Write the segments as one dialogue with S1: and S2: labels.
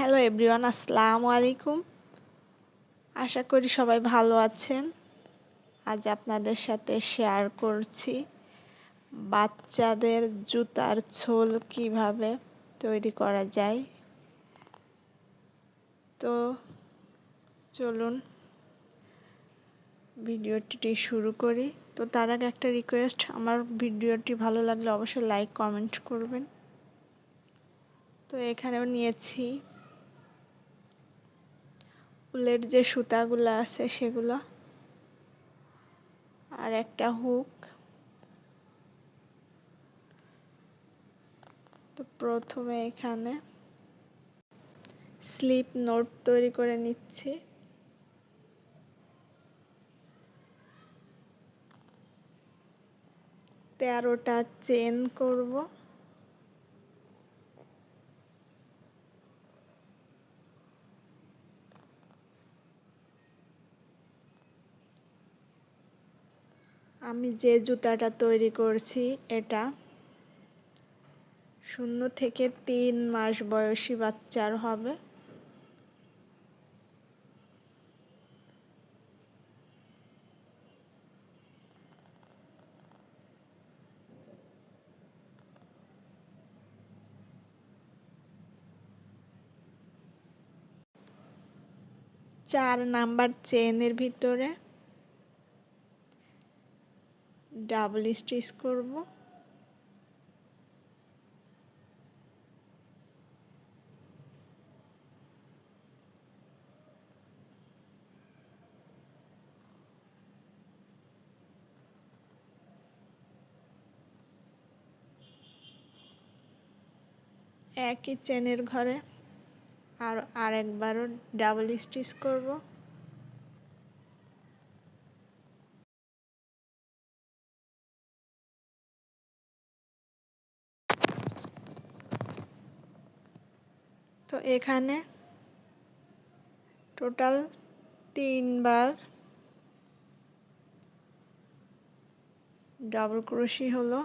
S1: Hello everyone আসসালামু আলাইকুম আশা করি সবাই ভালো আছেন। আজ আপনাদের সাথে শেয়ার করছি বাচ্চাদের জুতার ছোল কীভাবে তৈরি করা যায়। তো চলুন ভিডিওটি শুরু করি। তো তার আগে একটা রিকোয়েস্ট আমার ভিডিওটি ভালো লাগলে অবশ্যই লাইক কমেন্ট করবেন। তো এখানেও নিয়েছি উলের যে সুতাগুলো আছে সেগুলো। আর একটা হুক। তো প্রথমে এখানে স্লিপ নোট তৈরি করে নিচ্ছি। তেরোটা চেন করব। আমি যে জুতাটা তৈরি করছি, এটা শূন্য থেকে তিন মাস বয়সী বাচ্চার হবে। চার নাম্বার চেনের ভিতরে ডাবল স্টিচ করব। একই চেনের ঘরে আর আরেকবারও ডাবল স্টিচ করব তো এখানে টোটাল তিনবার ডাবল ক্রোশি হলো।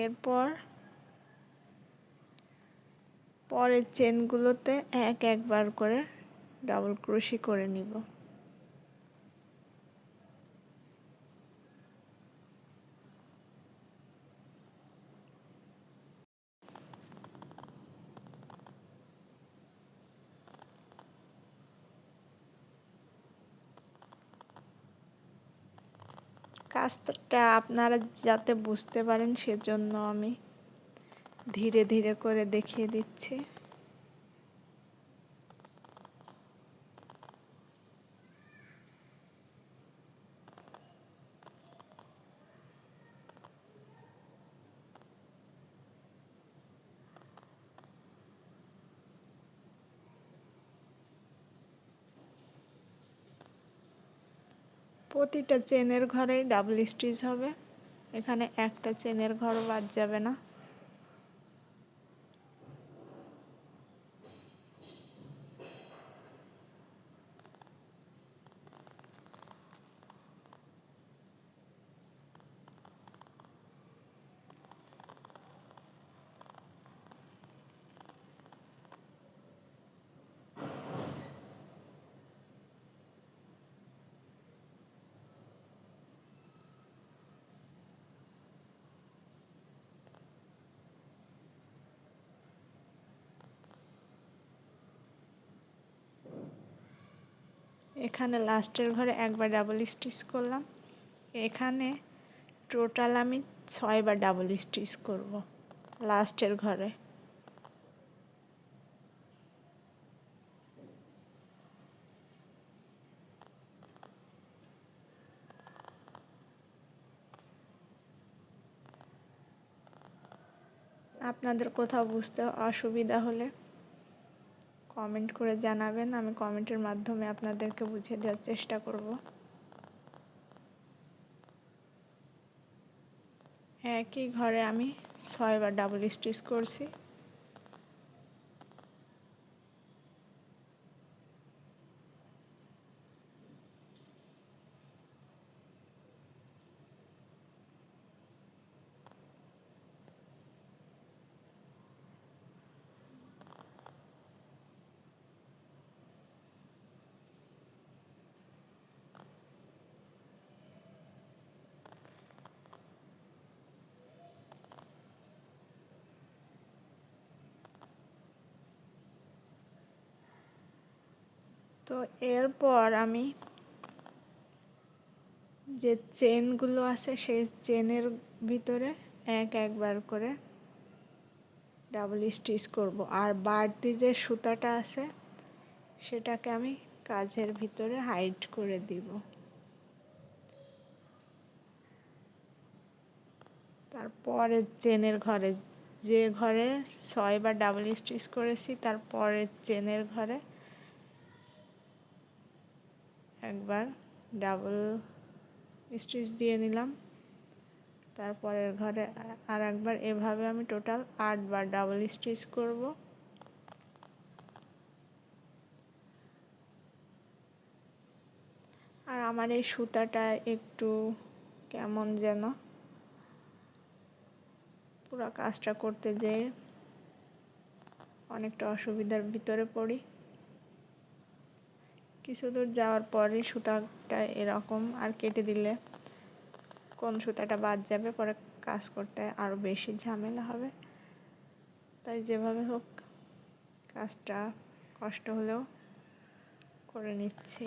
S1: এরপর পরের চেনগুলোতে এক একবার করে ডাবল ক্রোশি করে নিব। কাজটা আপনারা যাতে বুঝতে পারেন সেজন্য আমি ধীরে ধীরে করে দেখিয়ে দিচ্ছি। প্রতিটা চেনের ঘরেই ডাবল স্টিচ হবে। এখানে একটা চেনের ঘর বাদ যাবে না। এখানে লাস্টের ঘরে একবার ডাবল স্টিচ করলাম। এখানে টোটাল আমি ছয়বার ডাবল স্টিচ করব লাস্টের ঘরে। আপনাদের কোথাও বুঝতে অসুবিধা হলে কমেন্ট করে জানাবেন, আমি কমেন্টের মাধ্যমে আপনাদেরকে বুঝিয়ে দেওয়ার চেষ্টা করব। একই ঘরে আমি ছয়বার ডাবল স্টিচ করছি। তো এরপর আমি যে চেনগুলো আছে, সেই চেনের ভিতরে এক একবার করে ডাবল স্টিচ করব। আর বাড়তি যে সুতাটা আছে, সেটাকে আমি কাজের ভিতরে হাইড করে দিব। তারপরের চেনের ঘরে, যে ঘরে ছয়বার ডাবল স্টিচ করেছি, তারপরের চেনের ঘরে একবার ডাবল স্টিচ দিয়ে নিলাম। তারপরের ঘরে আর একবার এভাবে আমি টোটাল আটবার ডাবল স্টিচ করব। আর আমার এই সুতাটা একটু কেমন যেন, পুরো কাজটা করতে যেয়ে অনেকটা অসুবিধার ভিতরে পড়ি। কিছু দূর যাওয়ার পরে সুতাটা এরকম আর কেটে দিলে কোন সুতাটা বাদ যাবে, পরে কাজ করতে আরও বেশি ঝামেলা হবে। তাই যেভাবে হোক কাজটা কষ্ট হলেও করে নিচ্ছি।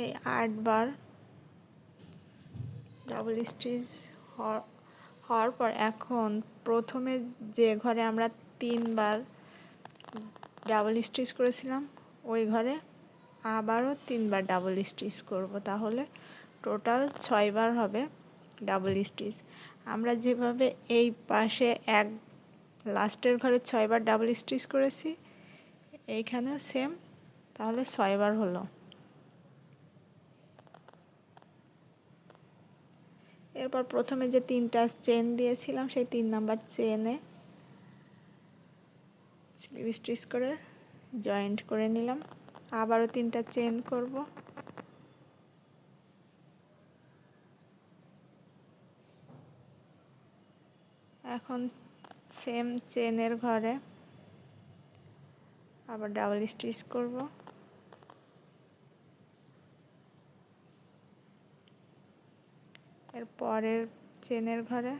S1: এই আটবার ডাবল স্টিচ হওয়ার পর এখন প্রথমে যে ঘরে আমরা তিনবার ডাবল স্টিচ করেছিলাম, ওই ঘরে আবারও তিনবার ডাবল স্টিচ করব। তাহলে টোটাল ছয়বার হবে ডাবল স্টিচ আমরা যেভাবে এই পাশে এক লাস্টের ঘরে ছয়বার ডাবল স্টিচ করেছি, এইখানেও সেম তাহলে ছয়বার হলো। এরপর প্রথমে যে তিনটা চেন দিয়েছিলাম, সেই তিন নাম্বার চেনে স্লিপ স্টিচ করে জয়েন্ট করে নিলাম। আবারও তিনটা চেন করব। এখন সেম চেনের ঘরে আবার ডাবল স্টিচ করব। এর পরের চেনের ঘরে।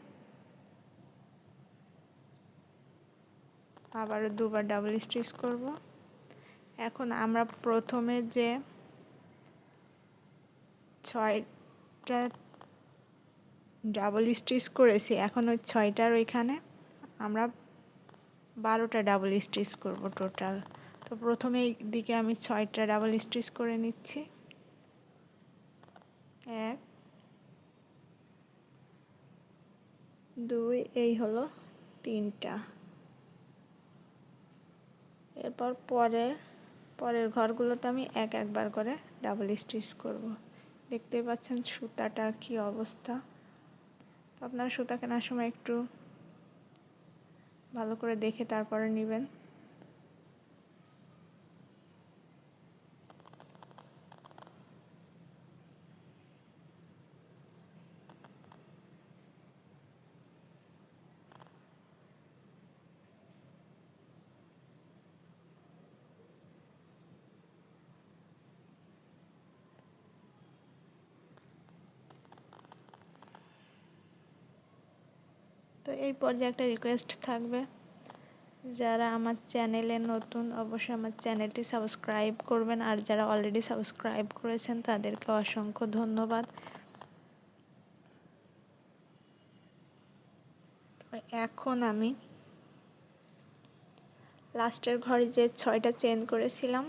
S1: আবারও দুবার ডাবল স্টিচ করব। এখন আমরা প্রথমে যে ছয়টা ডাবল স্টিচ করেছি, এখন ওই ছয়টার ওইখানে আমরা বারোটা ডাবল স্টিচ করব টোটাল তো প্রথমে দিকে আমি ছয়টা ডাবল স্টিচ করে নিচ্ছি। এক দুই, এই হলো তিনটা। এরপর পরে, পরের ঘরগুলোতে আমি এক একবার করে ডাবল স্টিচ করব। দেখতেই পাচ্ছেন সুতাটার কি অবস্থা। তো আপনারা সুতা কেনার সময় একটু ভালো করে দেখে তারপরে নেবেন। তো এই পর্যায়ে একটা রিকোয়েস্ট থাকবে। যারা আমার চ্যানেলে নতুন, অবশ্যই আমার চ্যানেলটি সাবস্ক্রাইব করবেন। আর যারা অলরেডি সাবস্ক্রাইব করেছেন, তাদেরকে অসংখ্য ধন্যবাদ। এখন আমি লাস্টের ঘরে যে ছয়টা চেন করেছিলাম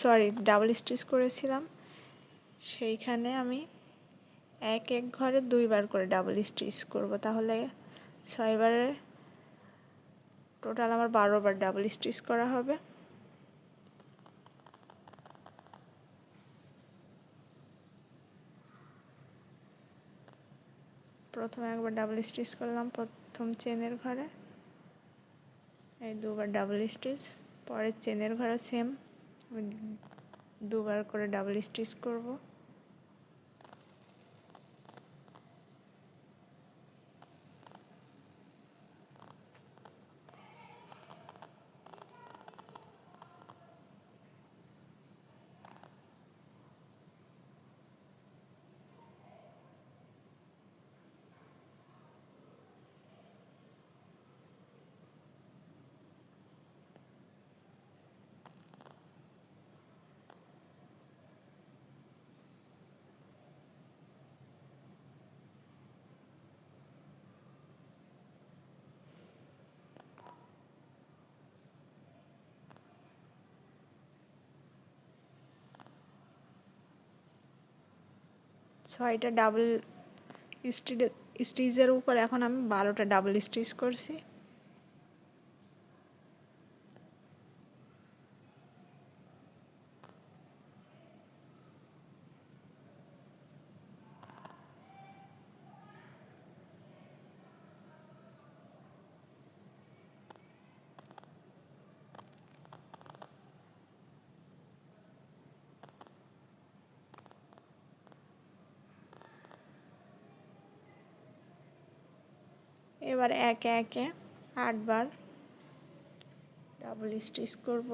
S1: সরি ডাবল স্টিচ করেছিলাম, সেইখানে আমি এক এক ঘরে দুইবার করে ডাবল স্টিচ করব। তাহলে ছয়বারে টোটাল আমার বারোবার ডাবল স্টিচ করা হবে। প্রথমে একবার ডাবল স্টিচ করলাম প্রথম চেনের ঘরে। এই দুবার ডাবল স্টিচ পরে চেনের ঘরে সেম দুবার করে ডাবল স্টিচ করব। ছয়টা ডাবল স্টিচের উপর এখন আমি বারোটা ডাবল স্টিচ করছি। এবার একে একে আটবার ডাবল স্টিচ করব।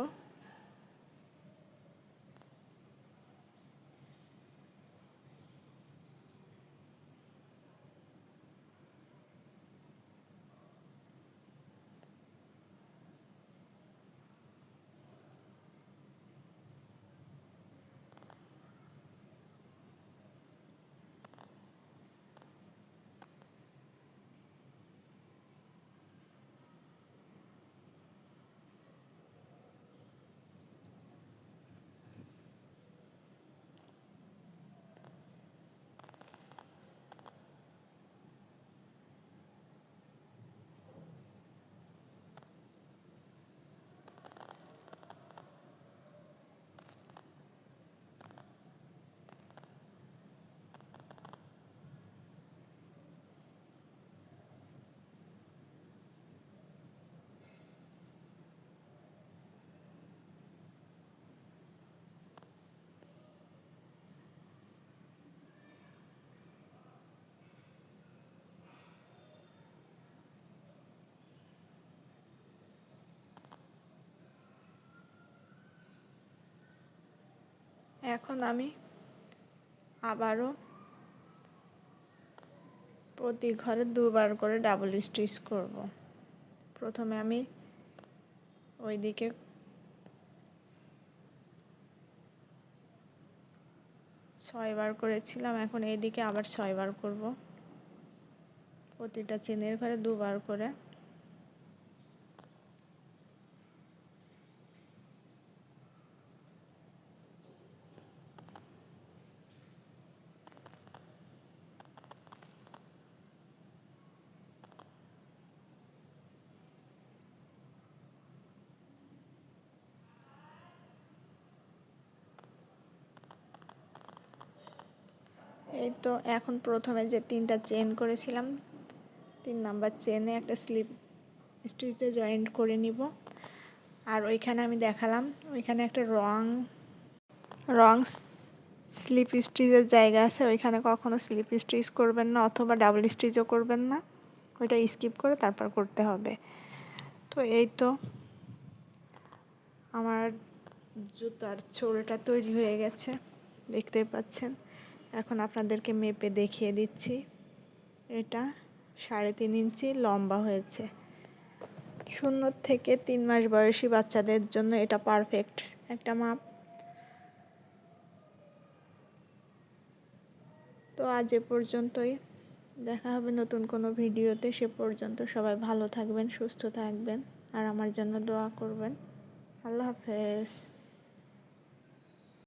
S1: এখন আমি আবারও প্রতি ঘরে দুবার করে ডাবল স্টিচ করব। প্রথমে আমি ওইদিকে ছয়বার করেছিলাম, এখন এইদিকে আবার ছয়বার করব। প্রতিটা চেনের ঘরে দুবার করে এই তো এখন প্রথমে যে তিনটা চেন করেছিলাম, তিন নাম্বার চেনে একটা স্লিপ স্টিচে জয়েন্ট করে নিব। আর ওইখানে আমি দেখালাম, ওইখানে একটা রং রং স্লিপ স্টিচের জায়গা আছে, ওইখানে কখনো স্লিপ স্টিচ করবেন না অথবা ডাবল স্টিচও করবেন না। ওইটা স্কিপ করে তারপর করতে হবে। তো এই তো আমার জুতার ছোলটা তৈরি হয়ে গেছে দেখতে পাচ্ছেন। এখন আপনাদেরকে মেপে দেখিয়ে দিচ্ছি। এটা সাড়ে তিন ইঞ্চি লম্বা হয়েছে। শূন্য থেকে তিন মাস বয়সী বাচ্চাদের জন্য এটা পারফেক্ট একটা মাপ। তো আজ এ পর্যন্তই। দেখা হবে নতুন কোনো ভিডিওতে। সে পর্যন্ত সবাই ভালো থাকবেন, সুস্থ থাকবেন, আর আমার জন্য দোয়া করবেন। আল্লাহ হাফেজ।